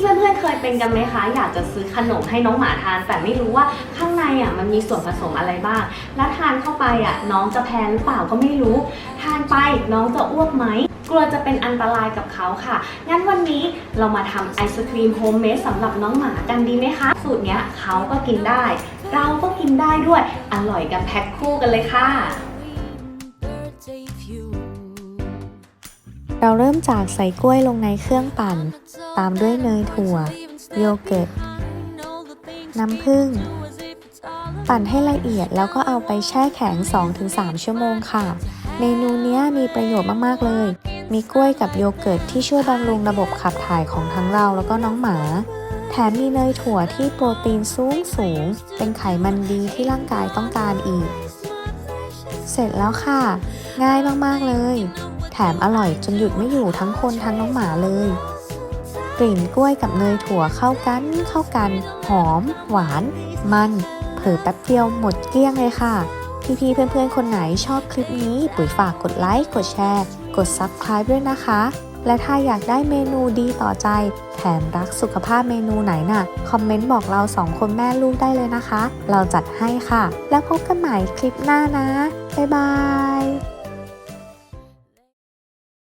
เพื่อนๆเคยเป็นกันไหมคะ อยากจะซื้อขนมให้น้องหมาทาน แต่ไม่รู้ว่าข้างในอะมันมีส่วนผสมอะไรบ้าง แล้วทานเข้าไปอะน้องจะแพ้หรือเปล่าก็ไม่รู้ ทานไปน้องจะอ้วกไหมกลัวจะเป็นอันตรายกับเขาค่ะ งั้นวันนี้เรามาทำไอศครีมโฮมเมดสำหรับน้องหมากันดีไหมคะ สูตรเนี้ยเขาก็กินได้ เราก็กินได้ด้วย อร่อยกันแพ็คคู่กันเลยค่ะ เราเริ่มจากใส่กล้วยลงในเครื่องปั่น ตามด้วยเนยถั่ว โยเกิร์ต น้ำผึ้ง ปั่นให้ละเอียดแล้วก็เอาไปแช่แข็ง 2-3 ชั่วโมงค่ะ เมนูนี้มีประโยชน์มากๆเลย มีกล้วยกับโยเกิร์ตที่ช่วยบำรุงระบบขับถ่ายของทั้งเราแล้วก็น้องหมา แถมมีเนยถั่วที่โปรตีนสูงสูง เป็นไขมันดีที่ร่างกายต้องการอีก เสร็จแล้วค่ะ ง่ายมากๆเลย แถมอร่อยจนหยุดไม่อยู่ทั้งคนทั้งน้องหมาเลย กลิ่นกล้วยกับเนยถั่วเข้ากันเข้ากัน หอม หวาน มันเผลอแป๊บเดียวหมดเกลี้ยงเลยค่ะ พี่ๆเพื่อนๆ คนไหนชอบคลิปนี้ ปุ๋ยฝากกดไลค์กดแชร์ กด Subscribe ด้วยนะคะ และถ้าอยากได้เมนูดีต่อใจ แถมรักสุขภาพเมนูไหนน่ะ คอมเมนต์บอกเราสองคนแม่ลูกได้เลยนะคะ เราจัดให้ค่ะ แล้วพบกันใหม่คลิปหน้านะ บ๊ายบาย